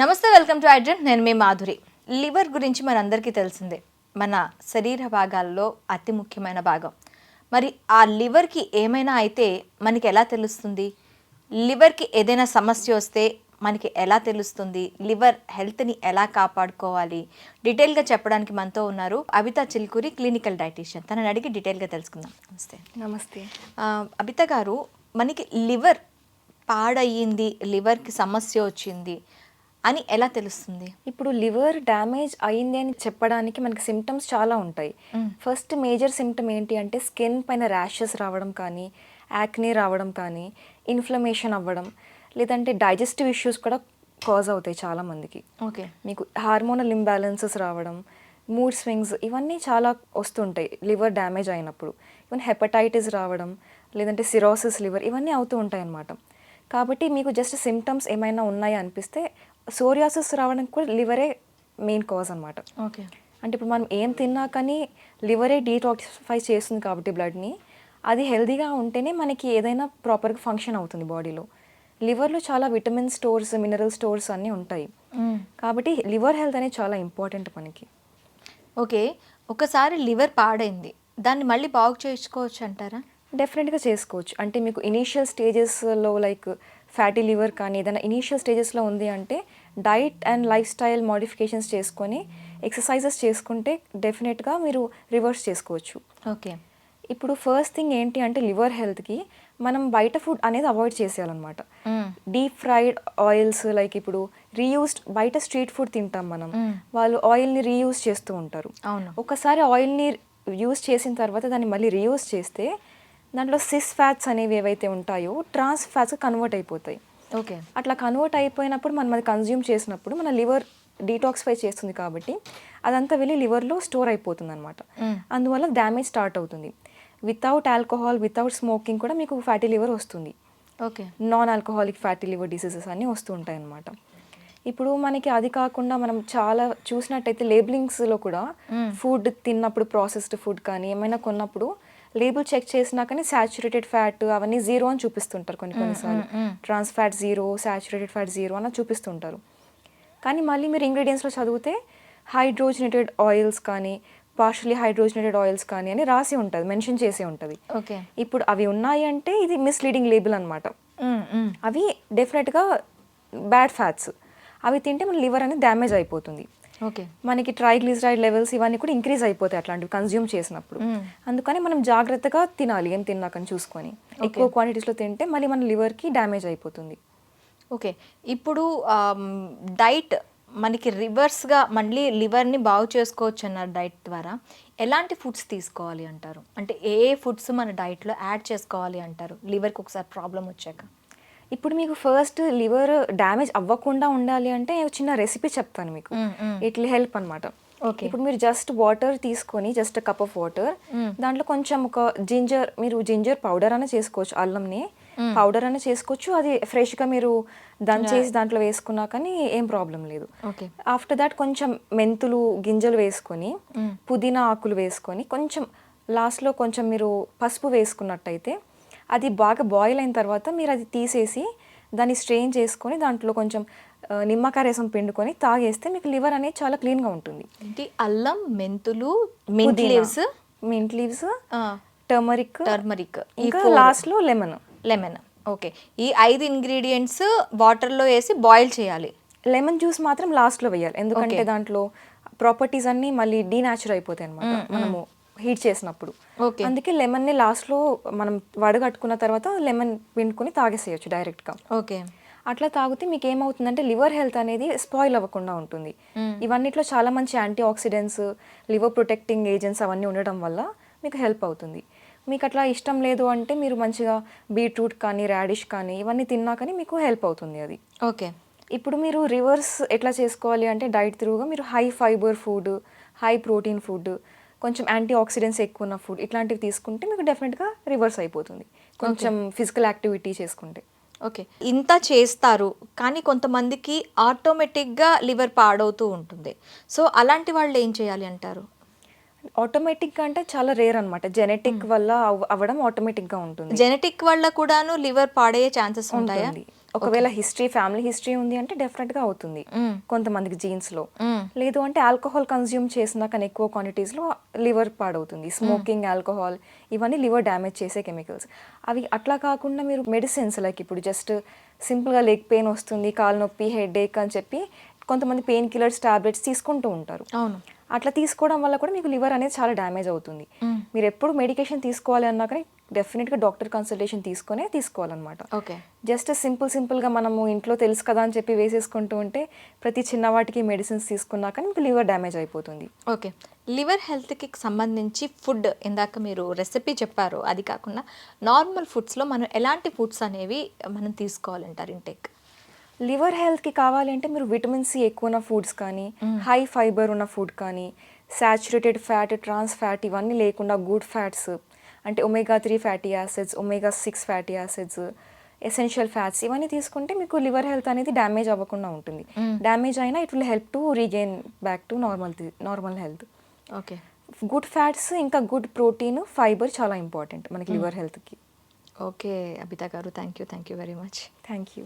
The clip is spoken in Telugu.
నమస్తే వెల్కమ్ టు ఐడ్రన్ నేను మీ మాధురి. లివర్ గురించి మనందరికీ తెలిసిందే. మన శరీర భాగాల్లో అతి ముఖ్యమైన భాగం. మరి ఆ లివర్కి ఏమైనా అయితే మనకి ఎలా తెలుస్తుంది? లివర్కి ఏదైనా సమస్య వస్తే మనకి ఎలా తెలుస్తుంది? లివర్ హెల్త్ని ఎలా కాపాడుకోవాలి? డీటెయిల్గా చెప్పడానికి మనతో ఉన్నారు అబిత చిల్కూరి క్లినికల్ డైటీషియన్. తనని అడిగి డీటెయిల్గా తెలుసుకుందాం. నమస్తే. నమస్తే. అబిత గారు మనకి లివర్ పాడయ్యింది లివర్కి సమస్య వచ్చింది. అని ఎలా తెలుస్తుంది? ఇప్పుడు లివర్ డ్యామేజ్ అయింది అని చెప్పడానికి మనకి సిమ్టమ్స్ చాలా ఉంటాయి. ఫస్ట్ మేజర్ సిమ్టమ్ ఏంటి అంటే స్కిన్ పైన ర్యాషెస్ రావడం కానీ యాక్నీ రావడం కానీ ఇన్ఫ్లమేషన్ అవ్వడం లేదంటే డైజెస్టివ్ ఇష్యూస్ కూడా కాజ్ అవుతాయి చాలా మందికి. ఓకే. మీకు హార్మోనల్ ఇంబ్యాలెన్సెస్ రావడం మూడ్ స్వింగ్స్ ఇవన్నీ చాలా వస్తుంటాయి లివర్ డ్యామేజ్ అయినప్పుడు. ఈవెన్ హెపటైటిస్ రావడం లేదంటే సిరోసిస్ లివర్ ఇవన్నీ అవుతూ ఉంటాయి అన్నమాట కాబట్టి మీకు జస్ట్ సిమ్టమ్స్ ఏమైనా ఉన్నాయి అనిపిస్తే సోరియాసిస్ రావడానికి కూడా లివరే మెయిన్ కాజ్ అనమాట ఓకే. అంటే ఇప్పుడు మనం ఏం తిన్నా కానీ లివరే డీటాక్సిఫై చేస్తుంది కాబట్టి బ్లడ్ని. అది హెల్దీగా ఉంటేనే మనకి ఏదైనా ప్రాపర్గా ఫంక్షన్ అవుతుంది బాడీలో. లివర్లో చాలా విటమిన్ స్టోర్స్ మినరల్ స్టోర్స్ అన్నీ ఉంటాయి. కాబట్టి లివర్ హెల్త్ అనేది చాలా ఇంపార్టెంట్ మనకి. ఓకే. ఒకసారి లివర్ పాడైంది. దాన్ని మళ్ళీ బాగు చేయించుకోవచ్చు అంటారా? డెఫినెట్గా చేసుకోవచ్చు. అంటే మీకు ఇనీషియల్ స్టేజెస్లో లైక్ ఫ్యాటీ లివర్ కానీ ఏదైనా ఇనీషియల్ స్టేజెస్లో ఉంది అంటే diet and lifestyle modifications చేసుకొని ఎక్సర్సైజెస్ చేసుకుంటే డెఫినెట్గా మీరు రివర్స్ చేసుకోవచ్చు. ఓకే. ఇప్పుడు ఫస్ట్ థింగ్ ఏంటి అంటే లివర్ హెల్త్కి మనం బయట ఫుడ్ అనేది అవాయిడ్ చేసేయాలన్నమాట. డీప్ ఫ్రైడ్ ఆయిల్స్ లైక్ ఇప్పుడు రీయూస్డ్ బయట స్ట్రీట్ ఫుడ్ తింటాం మనం. వాళ్ళు ఆయిల్ని రీయూజ్ చేస్తూ ఉంటారు. అవును. ఒకసారి ఆయిల్ని యూజ్ చేసిన తర్వాత దాన్ని మళ్ళీ రీయూజ్ చేస్తే దాంట్లో సిస్ ఫ్యాట్స్ అనేవి ఏవైతే ఉంటాయో ట్రాన్స్ ఫ్యాట్స్ కన్వర్ట్ అయిపోతాయి. ఓకే. అట్లా కన్వర్ట్ అయిపోయినప్పుడు మనం అది కన్జ్యూమ్ చేసినప్పుడు మన లివర్ డీటాక్సిఫై చేస్తుంది కాబట్టి అదంతా వెళ్ళి లివర్లో స్టోర్ అయిపోతుంది అనమాట. అందువల్ల డ్యామేజ్ స్టార్ట్ అవుతుంది. వితౌట్ ఆల్కహాల్ వితౌట్ స్మోకింగ్ కూడా మీకు ఫ్యాటీ లివర్ వస్తుంది. Okay. Non alcoholic fatty liver diseases అన్నీ వస్తూ ఉంటాయి అన్నమాట ఇప్పుడు మనకి అది కాకుండా మనం చాలా చూసినట్టయితే లేబులింగ్స్లో కూడా. ఫుడ్ తిన్నప్పుడు ప్రాసెస్డ్ ఫుడ్ కానీ ఏమైనా కొన్నప్పుడు లేబుల్ చెక్ చేసినా కానీ సాచురేటెడ్ ఫ్యాట్ అవన్నీ జీరో అని చూపిస్తుంటారు కొన్ని కొన్నిసార్లు. Trans fat zero saturated fat zero అని చూపిస్తుంటారు. కానీ మళ్ళీ మీరు ఇంగ్రీడియంట్స్లో చదివితే హైడ్రోజనేటెడ్ ఆయిల్స్ కానీ పార్షలీ హైడ్రోజనేటెడ్ ఆయిల్స్ కానీ అని రాసి ఉంటుంది మెన్షన్ చేసి ఉంటుంది. ఓకే. ఇప్పుడు అవి ఉన్నాయి అంటే ఇది మిస్లీడింగ్ లేబుల్ అనమాట అవి డెఫినెట్గా బ్యాడ్ ఫ్యాట్స్ అవి తింటే మన లివర్ అనేది డ్యామేజ్ అయిపోతుంది. ఓకే. మనకి ట్రైగ్లిసరైడ్ లెవెల్స్ ఇవన్నీ కూడా ఇంక్రీజ్ అయిపోతాయి అట్లాంటివి కన్జ్యూమ్ చేసినప్పుడు. అందుకని మనం జాగ్రత్తగా తినాలి ఏం తిన్నాకని చూసుకొని. ఎక్కువ క్వాంటిటీస్లో తింటే మళ్ళీ మన లివర్కి డ్యామేజ్ అయిపోతుంది. ఓకే. ఇప్పుడు డైట్ మనకి రివర్స్గా మళ్ళీ లివర్ని బాగు చేసుకోవచ్చు అన్నారు డైట్ ద్వారా ఎలాంటి ఫుడ్స్ తీసుకోవాలి అంటారు? అంటే ఏ ఏ ఫుడ్స్ మన డైట్లో యాడ్ చేసుకోవాలి అంటారు? లివర్కి ఒకసారి ప్రాబ్లం వచ్చాక. ఇప్పుడు మీకు ఫస్ట్ లివర్ డ్యామేజ్ అవ్వకుండా ఉండాలి అంటే నేను చిన్న రెసిపీ చెప్తాను మీకు. ఇట్ విల్ హెల్ప్ అనమాట Okay. ఇప్పుడు మీరు జస్ట్ వాటర్ తీసుకొని జస్ట్ కప్ ఆఫ్ వాటర్. దాంట్లో కొంచెం ఒక జింజర్ మీరు జింజర్ పౌడర్ అనే చేసుకోవచ్చు అల్లంని. పౌడర్ అనే చేసుకోవచ్చు అది ఫ్రెష్గా మీరు దంచేసి దాంట్లో వేసుకున్నా కానీ ఏం ప్రాబ్లం లేదు ఓకే ఆఫ్టర్ దాట్ కొంచెం మెంతులు గింజలు వేసుకొని. పుదీనా ఆకులు వేసుకొని కొంచెం లాస్ట్లో కొంచెం మీరు పసుపు వేసుకున్నట్టయితే అది బాగా బాయిల్ అయిన తర్వాత మీరు అది తీసేసి దాన్ని స్ట్రెయిన్ చేసుకొని దాంట్లో కొంచెం నిమ్మకాయ రసం పిండుకొని తాగేస్తే మీకు లివర్ అనేది చాలా క్లీన్గా ఉంటుంది. ఏంటి? అల్లం మెంతులు mint leaves mint leaves turmeric turmeric ఇంకా లాస్ట్లో లెమన్ లెమన్ ఓకే ఈ ఐదు ఇంగ్రీడియంట్స్ వాటర్లో వేసి బాయిల్ చేయాలి. లెమన్ జ్యూస్ మాత్రం లాస్ట్లో వేయాలి. ఎందుకంటే. దాంట్లో ప్రాపర్టీస్ అన్నీ మళ్ళీ డీనాచుర్ అయిపోతాయి అనమాట మనము హీట్ చేసినప్పుడు. ఓకే. అందుకే లెమన్ని లాస్ట్లో మనం వడగట్టుకున్న తర్వాత లెమన్ పిండుకొని తాగేసేయచ్చు డైరెక్ట్గా. ఓకే. అట్లా తాగితే మీకు ఏమవుతుందంటే లివర్ హెల్త్ అనేది స్పాయిల్ అవ్వకుండా ఉంటుంది. ఇవన్నిట్లో చాలా మంచి antioxidants liver protecting agents అవన్నీ ఉండడం వల్ల మీకు హెల్ప్ అవుతుంది. మీకు అట్లా ఇష్టం లేదు అంటే మీరు మంచిగా బీట్రూట్ కానీ రాడిష్ కానీ ఇవన్నీ తిన్నా కానీ మీకు హెల్ప్ అవుతుంది అది. ఓకే. ఇప్పుడు మీరు రివర్స్ ఎట్లా చేసుకోవాలి అంటే డైట్ త్రూగా మీరు high fibre food high protein food కొంచెం యాంటీ ఆక్సిడెంట్స్ ఎక్కువ ఉన్న ఫుడ్ ఇట్లాంటివి తీసుకుంటే మీకు డెఫినెట్గా రివర్స్ అయిపోతుంది. కొంచెం ఫిజికల్ యాక్టివిటీ చేసుకుంటే. ఓకే ఇంత చేస్తారు కానీ కొంతమందికి ఆటోమేటిక్గా లివర్ పాడవుతూ ఉంటుంది. సో అలాంటి వాళ్ళు ఏం చేయాలి అంటారు? ఆటోమేటిక్గా అంటే చాలా రేర్ అనమాట జెనెటిక్ వల్ల అవ్- అవ్వడం ఆటోమేటిక్గా ఉంటుంది. జెనెటిక్ వల్ల కూడాను లివర్ పాడయ్యే ఛాన్సెస్ ఉంటాయా? ఒకవేళ హిస్టరీ ఫ్యామిలీ హిస్టరీ ఉంది అంటే డెఫినెట్గా అవుతుంది. మ్మ్. కొంతమందికి జీన్స్లో. మ్మ్. లేదు అంటే ఆల్కహాల్ కన్జ్యూమ్ చేసినా కానీ ఎక్కువ క్వాంటిటీస్లో లివర్ పాడవుతుంది. స్మోకింగ్ ఆల్కహాల్ ఇవన్నీ లివర్ డ్యామేజ్ చేసే కెమికల్స్. అవి అట్లా కాకుండా మీరు మెడిసిన్స్ లైక్ ఇప్పుడు జస్ట్ సింపుల్గా లెగ్ పెయిన్ వస్తుంది కాలు నొప్పి హెడ్ ఏక్ అని చెప్పి కొంతమంది పెయిన్ కిల్లర్స్ టాబ్లెట్స్ తీసుకుంటూ ఉంటారు. అవును. అట్లా తీసుకోవడం వల్ల కూడా మీకు లివర్ అనేది చాలా డ్యామేజ్ అవుతుంది. మీరు ఎప్పుడు మెడికేషన్ తీసుకోవాలి అన్నా కానీ డెఫినెట్గా డాక్టర్ కన్సల్టేషన్ తీసుకొనే తీసుకోవాలన్నమాట. ఓకే. జస్ట్ సింపుల్ సింపుల్గా మనము ఇంట్లో తెలుసు కదా అని చెప్పి వేసేసుకుంటూ ఉంటే ప్రతి చిన్న వాటికి మెడిసిన్స్ తీసుకున్నాక మీకు లివర్ డ్యామేజ్ అయిపోతుంది. ఓకే. లివర్ హెల్త్కి సంబంధించి ఫుడ్ ఇందాక మీరు రెసిపీ చెప్పారు. అది కాకుండా నార్మల్ ఫుడ్స్లో మనం ఎలాంటి ఫుడ్స్ అనేవి మనం తీసుకోవాలంటారు ఇంటేక్ లివర్ హెల్త్కి కావాలి అంటే మీరు విటమిన్ సి ఎక్కువ ఉన్న ఫుడ్స్ కానీ హై ఫైబర్ ఉన్న ఫుడ్ కానీ సాచురేటెడ్ ఫ్యాట్ ట్రాన్స్ ఫ్యాట్ ఇవన్నీ లేకుండా గుడ్ ఫ్యాట్స్ అంటే omega three fatty acids omega six fatty acids essential fats ఇవన్నీ తీసుకుంటే మీకు లివర్ హెల్త్ అనేది డ్యామేజ్ అవ్వకుండా ఉంటుంది. డ్యామేజ్ అయినా it will help to regain back to normal normal health okay. Good fats ఇంకా గుడ్ ప్రోటీన్ ఫైబర్ చాలా ఇంపార్టెంట్ మనకి లివర్ హెల్త్కి. ఓకే అబితా గారు thank you thank you very much thank you